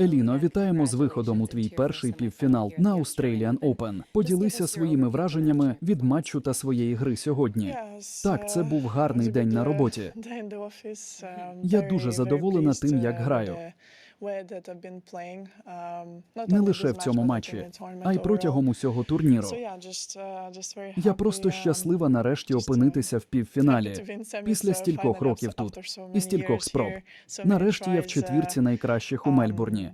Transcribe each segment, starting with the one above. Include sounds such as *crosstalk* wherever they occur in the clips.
Еліно, вітаємо з виходом у твій перший півфінал на Australian Open. Поділися своїми враженнями від матчу та своєї гри сьогодні. Так, це був гарний день на роботі. Я дуже задоволена тим, як граю. Не лише в цьому матчі, а й протягом усього турніру. Я просто щаслива нарешті опинитися в півфіналі після стількох років тут і стількох спроб. Нарешті я в четвірці найкращих у Мельбурні.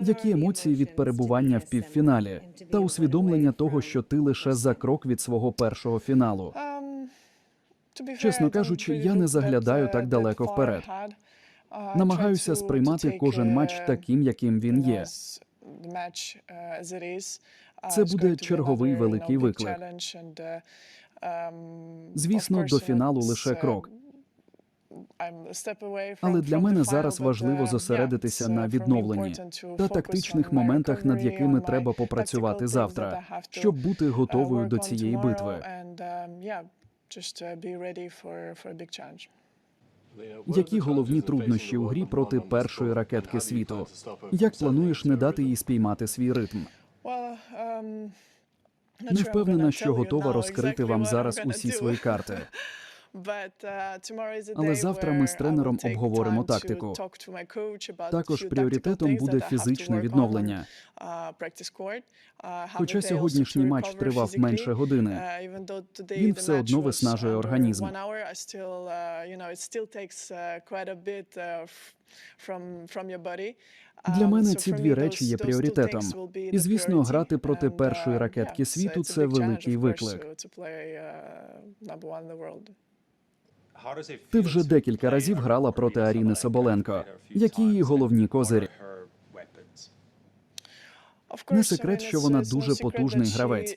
Які емоції від перебування в півфіналі та усвідомлення того, що ти лише за крок від свого першого фіналу? Чесно кажучи, я не заглядаю так далеко вперед. Намагаюся сприймати кожен матч таким, яким він є. Це буде черговий великий виклик. Звісно, до фіналу лише крок. Але для мене зараз важливо зосередитися на відновленні та тактичних моментах, над якими треба попрацювати завтра, щоб бути готовою до цієї битви. Які головні труднощі у грі проти першої ракетки світу? Як плануєш не дати їй спіймати свій ритм? Не впевнена, що готова розкрити вам зараз усі свої карти. *laughs* Але завтра ми з тренером обговоримо тактику. Також пріоритетом буде фізичне відновлення. Хоча сьогоднішній матч тривав менше години, він все одно виснажує організм. Для мене ці дві речі є пріоритетом. І, звісно, грати проти першої ракетки світу це великий виклик. Ти вже декілька разів грала проти Аріни Соболенко. Які її головні козирі? Не секрет, що вона дуже потужний гравець.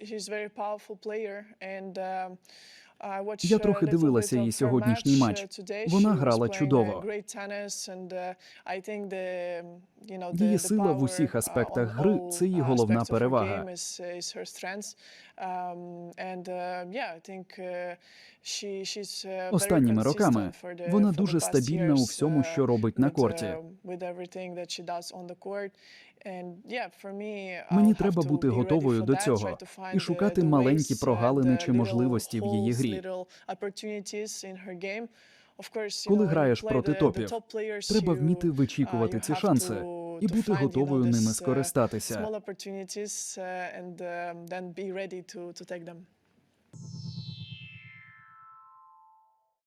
Я трохи дивилася її сьогоднішній матч. Вона грала чудово. Її сила в усіх аспектах гри це її головна перевага. Останніми роками вона дуже стабільна у всьому, що робить на корті. Мені треба бути готовою до цього і шукати маленькі прогалини чи можливості в її грі. Коли граєш проти топів, треба вміти вичікувати ці шанси і бути готовою ними скористатися. скористатися.